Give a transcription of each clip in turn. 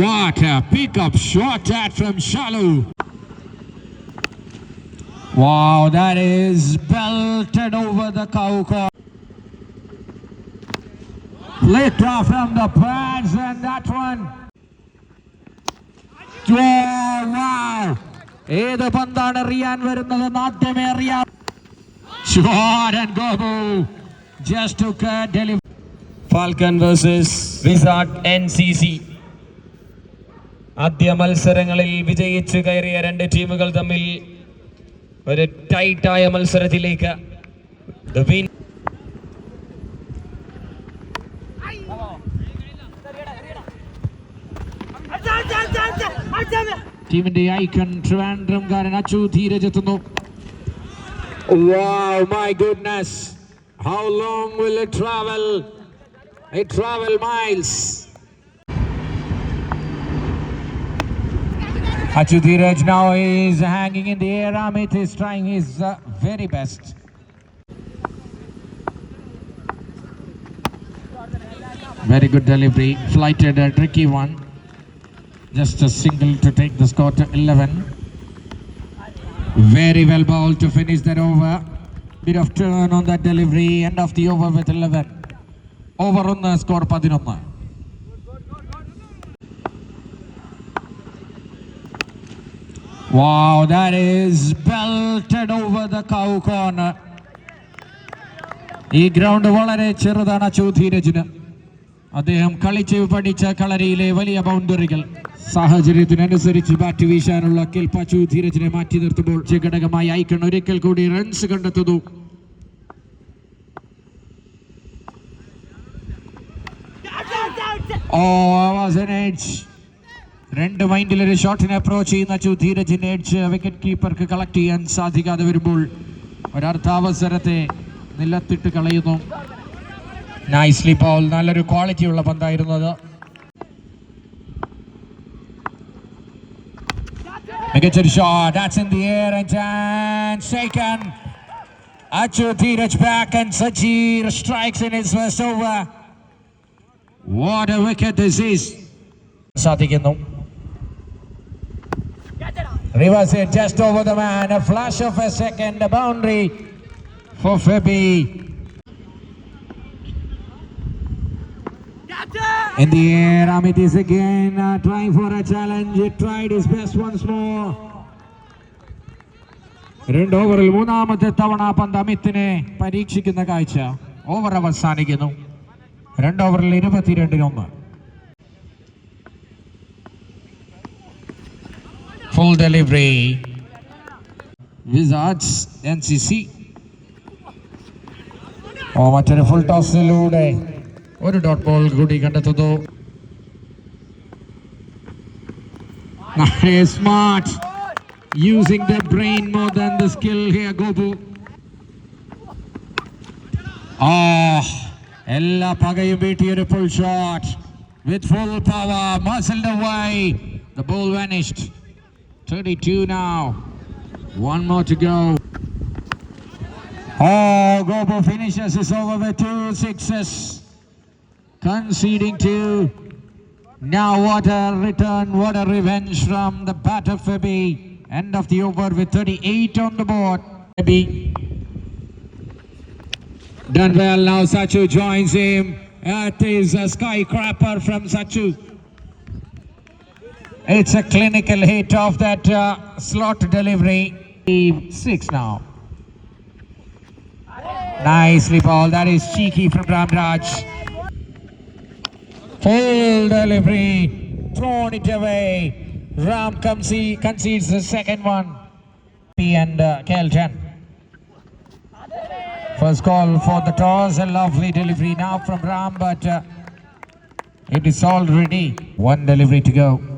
What a pickup shot that from Shalu. Wow, that is belted over the cow corner. Flicked off from the pads and that one. Oh, wow. ഏത് പന്താണ് എറിയാൻ വരുന്നത് ആദ്യമേ അറിയാം Shot and Gobu just took a delivery. Falcon versus Wizard N C C ആദ്യ മത്സരങ്ങളിൽ വിജയിച്ചു കയറിയ രണ്ട് ടീമുകൾ തമ്മിൽ ഒരു ടൈറ്റായ മത്സരത്തിലേക്ക് ടീമിന്റെ ഐക്കൺ ട്രിവാൻഡ്രംകാരൻ അച്ചു ധീരജ് എത്തുന്നു Wow, my goodness. How long will it travel? It travel miles. Achu Dheeraj now is hanging in the air. Amit is trying his uh, very best. Very good delivery. Flighted a tricky one. Just a single to take the score to 11. Very well bowled to finish that over. Bit of turn on that delivery. End of the over with 11. Over on the score 11. Wow, that is belted over the cow corner. ഈ ground വളരെ ചെറുതാണ് അച്ചു ധീരജിന് അദ്ദേഹം കളിച്ച് പഠിച്ച കളരിയിലെ വലിയ ബൗണ്ടറികൾ സാഹചര്യത്തിനനുസരിച്ച് bat വീശാനുള്ള കിൽപ്പാച്ചു ധീരജിനെ മാറ്റി നിർത്തുമ്പോൾ ഘടകമായി ഐക്കൺ ഒരിക്കൽ കൂടി റൺസ് കണ്ടെത്തുന്നു ഓ വാസ് an edge. രണ്ട് മൈൻഡിൽ ഒരു ഷോട്ടിനെ അപ്രോച്ച് ചെയ്യുന്ന ചു ധീരജിന്റെ വിക്കറ്റ് കീപ്പർക്ക് കളക്ട് ചെയ്യാൻ സാധിക്കാതെ വരുമ്പോൾ ഒരർത്ഥാവസരത്തെ നിലത്തിട്ട് കളയുന്നു. നൈസ്ലി പൗൾ നല്ലൊരു ക്വാളിറ്റിയുള്ള പന്തായിരുന്നു അത് മികച്ചൊരു shot that's in the air and സാധിക്കുന്നു. Reverse it just over the man. A flash of a second. A boundary for Febby. In the air, Amit is again uh, trying for a challenge. He tried his best once more. രണ്ട് ഓവറിൽ മൂന്നാമത്തെ തവണ പന്ത് അമിത്തിനെ പരീക്ഷിക്കുന്ന കാഴ്ച over അവസാനിക്കുന്നു രണ്ട് ഓവറിൽ ഇരുപത്തിരണ്ടിനൊന്ന് full delivery wizards N C C ഓ മറ്റൊരു ഫുൾ ടോസിലൂടെ ഒരു ഡോട്ട് ബോൾ കൂടി കണ്ടെത്തുന്നു smart using the brain more than the skill here Gopu ആ എല്ലാ പകയും വീട്ടിയൊരു full shot with full power മസിൽഡ് away the ball vanished 32 now one more to go Oh, Gobo finishes this over with two sixes, conceding two. Now, what a return, what a revenge from the batter Febby. End of the over with 38 on the board. Febby. Done well now, Sachu joins him. That is a skyscraper from Sachu. It's a clinical hit of that uh, slot delivery. Six now. Nicely ball. That is cheeky from Ramraj. Full delivery. Thrown it away. Ram conce- concedes the second one. P and uh, Kelton. First call for the toss. A lovely delivery now from Ram, but uh, it is already one delivery to go.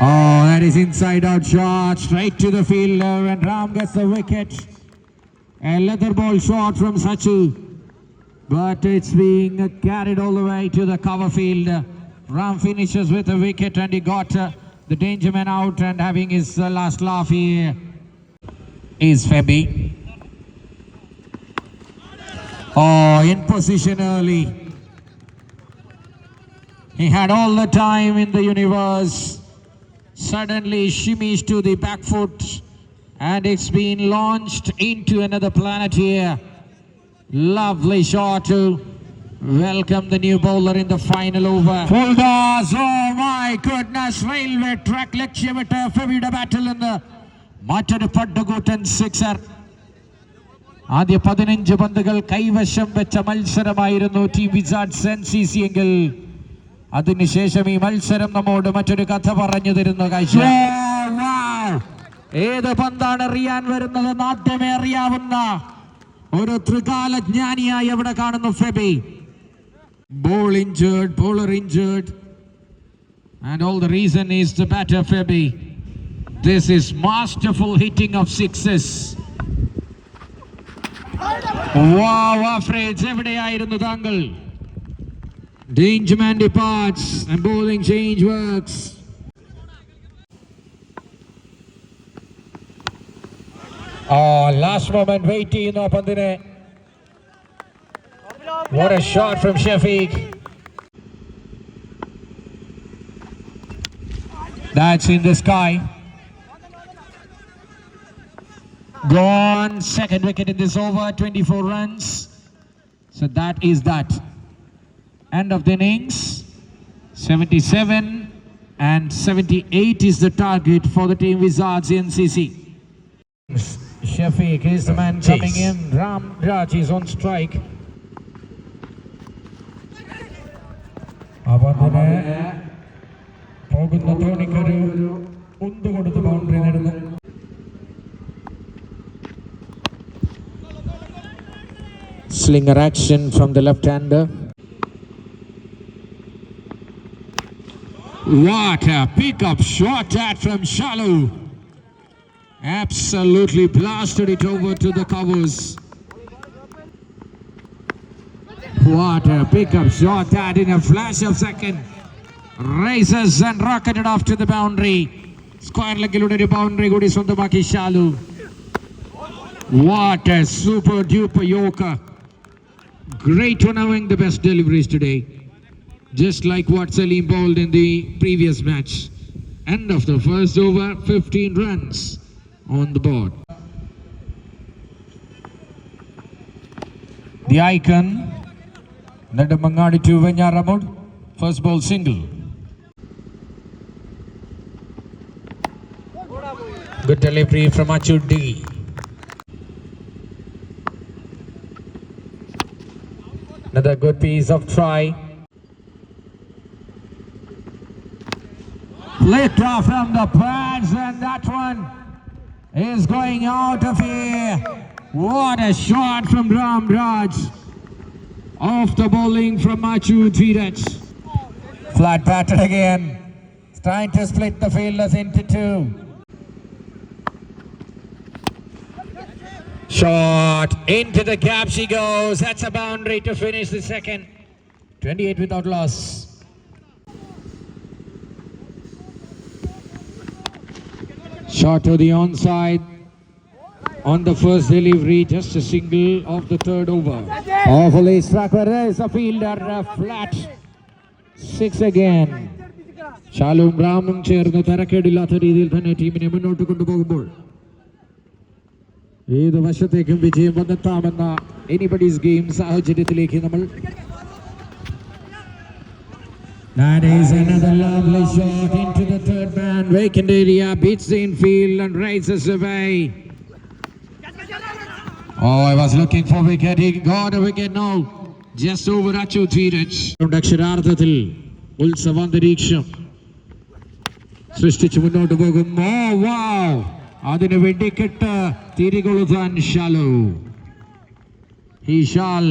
Oh, that is inside out shot straight to the fielder, and Ram gets the wicket. A leather ball shot from Sachu, but it's being carried all the way to the cover field. Ram finishes with a wicket, and he got uh, the danger man out, and having his uh, last laugh here is Febby. Oh, in position early. He had all the time in the universe. Suddenly shimmies to the back foot and it's been launched into another planet here. Lovely shot to welcome the new bowler in the final over. Full toss. Oh my goodness. Railway track ലക്ഷ്യമിട്ട് ഫെവിയുടെ ബാറ്റിൽ നിന്ന് മറ്റൊരു പട്ടുകൂട്ടൻ sixer ആദ്യ പതിനഞ്ച് പന്തുകൾ കൈവശം വെച്ച മത്സരമായിരുന്നു team Wizards N C C എങ്കിൽ അതിനുശേഷം ഈ മത്സരം നമ്മോട് മറ്റൊരു കഥ പറഞ്ഞു തരുന്ന കാഴ്ച ഏത് പന്താണ് എറിയാൻ വരുന്നത് ആദ്യമേ അറിയാവുന്ന ഒരു ത്രികാല ജ്ഞാനിയായി അവിടെ കാണുന്നു Febi. Ball injured bowler injured and all the reason is the batter Febi this is masterful hitting of sixes എവിടെയായിരുന്നു താങ്കൾ? Dangerman departs and bowling change works. Oh, last moment wait in Pandine. What a shot from Shafiq. That's in the sky. Gone. Second wicket in this over. 24 runs. So that is that End of the innings. 77 and 78 is the target for the team Wizards NCC. Shafiq is the man coming in. Ram Raj is on strike. അവനെ പോകുന്ന ധോണിക്കൊരു ഉന്ത് കൊടുത്ത് boundary നേടുന്നു Slinger action from the left-hander. What a pickup shot that from Shallow. Absolutely blasted it over to the covers. What a pickup shot that in a flash of second. Races and rocketed off to the boundary. Square ലെഗിലൂടെ ഒരു boundary കൂടി സ്വന്തമാക്കി Shalu What a super duper Yorker. Great for knowing the best deliveries today. Just like what Salim bowled in the previous match. End of the first over, 15 runs on the board. The icon, Nadamangadi to Venyaramud, first ball single. Good delivery from Achu D. Another good piece of try. Flicked off from the pads, and that one is going out of here. What a shot from Ram Raj. Off the bowling from Machu Dheeraj. Flat batted again. Trying to split the fielders into two. Shot into the gap she goes. That's a boundary to finish the second. 28 without loss. Shot to the onside. On the first delivery, just a single of the third over. Awfully struck, but there is a fielder uh, flat. Six again. ഷാലും റാമും ചേർന്ന് തരക്കേടില്ലാത്ത രീതിയിൽ തന്നെ ടീമിനെ മുന്നോട്ട് കൊണ്ടുപോകുമ്പോൾ ഏത് വശത്തേക്കും വിജയം വന്നെത്താമെന്ന anybody's game സാഹചര്യത്തിലേക്ക് നമ്മൾ That is another lovely shot into the third man. Vacant area beats the infield and raises away. Oh, I was looking for wicket. He got a wicket now. Just over Achu Dheeraj. അക്ഷരാർത്ഥത്തിൽ ഉത്സവാന്തരീക്ഷം സൃഷ്ടിച്ചു മുന്നോട്ട് പോകും ഓ വാവ് അതിന് വെടിക്കെട്ട് തിരികൊളുതാൻ shallow He shall,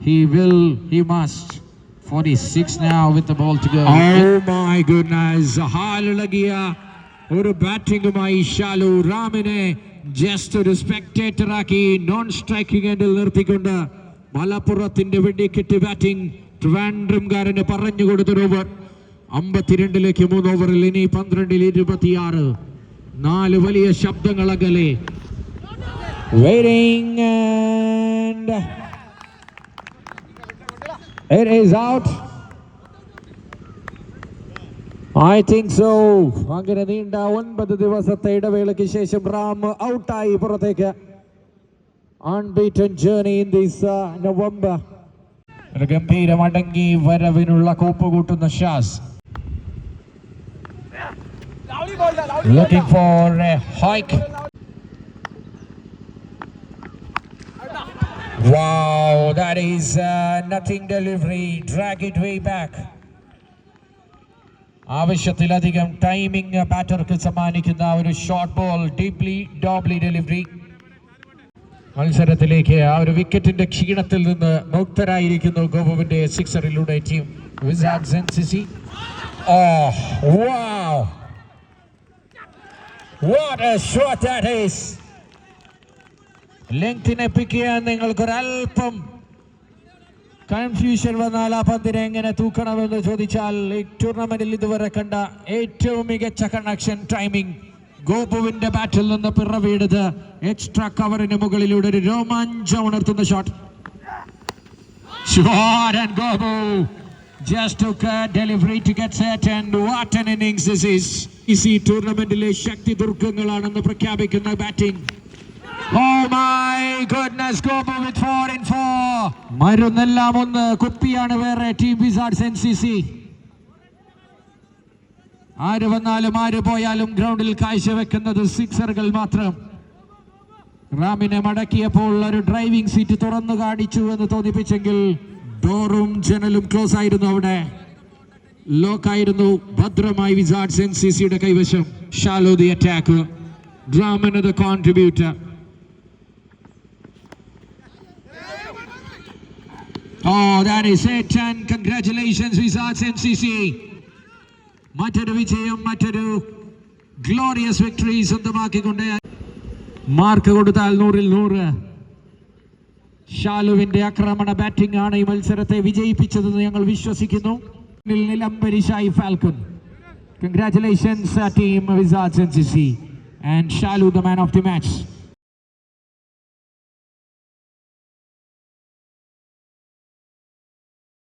he will, he must. 46 now with the ball to go. Oh my goodness. ഹാലിളകിയ ഒരു ബാറ്റിംഗുമായി Shalu റാമിനെ just ഒരു spectator ആക്കി non striking എൻഡിൽ നിർത്തിക്കൊണ്ട് മലപ്പുറത്തിന്റെ വെടിക്കെട്ട് ബാറ്റിംഗ് ട്രിവാൻഡ്രംകാരന് പറഞ്ഞു കൊടുത്തൊരു ഓവർ അമ്പത്തിരണ്ടിലേക്ക് മൂന്ന് ഓവറിൽ ഇനി പന്ത്രണ്ടിൽ ഇരുപത്തിയാറ് നാല് വലിയ ശബ്ദങ്ങൾ അകലെ waiting and It is out. I think so അങ്ങനെ നീണ്ട ഒൻപത് ദിവസത്തെ ഇടവേളയ്ക്ക് ശേഷം റാം ഔട്ടായി പുറത്തേക്ക് unbeaten journey in this November ഒരു ഗംഭീരം അടങ്ങി വരവിനുള്ള കോപ്പ് കൂട്ടുന്ന ഷാസ് Looking for a hike. Wow, that is uh, nothing delivery. Drag it way back. ആവശ്യത്തിലധികം ടൈമിംഗ് ബാറ്റർക്ക് സമ്മാനിക്കുന്ന ഒരു short ball deeply doubly delivery മത്സരത്തിലേക്ക് ആ ഒരു വിക്കറ്റിന്റെ ക്ഷീണത്തിൽ നിന്ന് മുക്തരായിരിക്കുന്നു ഗോപുവിന്റെ സിക്സറിലൂടെ team Wizards N C C oh wow What a shot that is! ലംഘിനെപ്പിക്കാൻ നിങ്ങൾക്കൊരൽപ്പം. കൺഫ്യൂഷൻ വന്നാൽ ആ പന്തിനെ എങ്ങനെ തൂക്കണമെന്ന് ചോദിച്ചാൽ ഈ ടൂർണമെന്റിൽ ഇതുവരെ കണ്ട ഏറ്റവും മികച്ച കണക്ഷൻ ടൈമിംഗ് ഗോപുവിന്റെ ബാറ്റിൽ നിന്ന് പിറവിയെടുത്ത് എക്സ്ട്രാ കവറിന് മുകളിലൂടെ ഒരു രോമാഞ്ചം ഉണർത്തുന്ന shot Gopu just delivery to get set and what innings this is ഈ ടൂർണമെന്റിലെ ശക്തി ദുർഗങ്ങളാണെന്ന് പ്രഖ്യാപിക്കുന്ന ബാറ്റിംഗ് മരുന്നെല്ലാം ഒന്ന് കുപ്പിയാണ് വേറെ team Wizards N C C ആര് വന്നാലും ആര് പോയാലും ഗ്രൗണ്ടിൽ കാഴ്ചവെക്കുന്നത് സിക്സറുകൾ മാത്രം. റാമിനെ മടക്കിയപ്പോൾ ഒരു ഡ്രൈവിംഗ് സീറ്റ് തുറന്നു കാണിച്ചു എന്ന് തോന്നിപ്പിച്ചെങ്കിൽ ഡോറും ജനലും ക്ലോസ് ആയിരുന്നു അവിടെ. ലോക്കായിരുന്നു ഭദ്രമായി വിസാർഡ്സ് എൻ സി സിയുടെ കൈവശം. Shallow the attack ഡ്രാമൻ contributor Oh, that is it, and congratulations, Wizards NCC. മറ്റൊരു വിജയം മറ്റൊരു ഗ്ലോറിയസ് വിക്ടറി സ്വന്തമാക്കിക്കൊണ്ട് മാർക്ക് കൊടുത്താൽ നൂറിൽ നൂറ്. ഷാലുവിന്റെ ആക്രമണ ബാറ്റിംഗ് ആണ് ഈ മത്സരത്തെ വിജയിപ്പിച്ചതെന്ന് ഞങ്ങൾ വിശ്വസിക്കുന്നു. നിലംബരിശായി Falcon. Congratulations team Wizards N C C and Shalu the man of the match